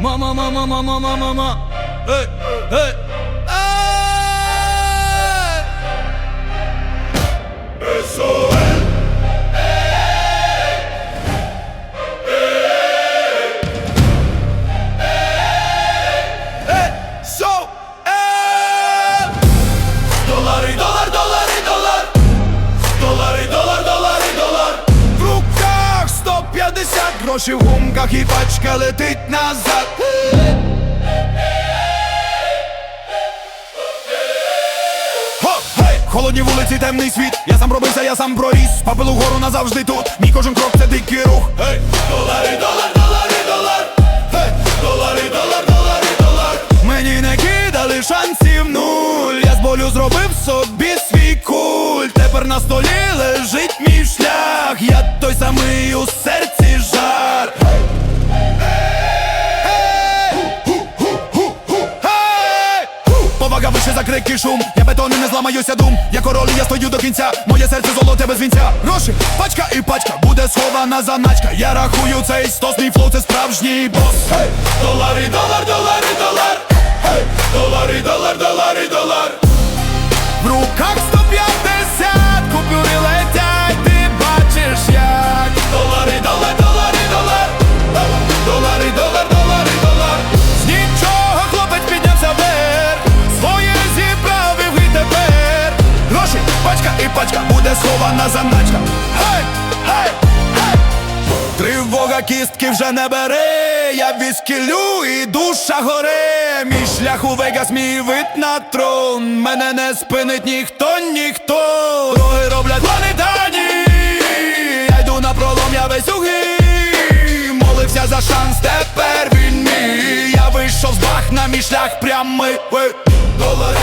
Мама, мама, мама, мама, мама. Ей, ей. Ей! So, ей! 150 в гумках і пачка летить назад. Холодні вулиці, темний світ. Я сам робився, я сам проріс. Папилу гору назавжди тут. Мій кожен крок це дикий рух. Долари, долар, долари, долар. Гей! Долари, долар, долари, долар. Мені не кидали шансів нуль. Я з болю зробив собі свій куль. Тепер на столі лежить мій шлях. Крики шум. Я бетони не зламаюся дум. Я король, я стою до кінця. Моє серце золоте без вінця. Гроші, пачка і пачка Буде схована заначка. Я рахую цей стосний флоу це справжній бос! Долари, долар, долари, долар. Гей! Долари, долар, схована заначка Гей, гей, гей Тривога кістки вже не бере, я віскілю і душа горе. Мій шлях у Вегас, мій вид на трон. Мене не спинить ніхто, ніхто. Дороги роблять планетарні. Я йду на пролом, я весь у. Молився за шанс, тепер він мій. Я вийшов з бах на мій шлях прямий. Долари.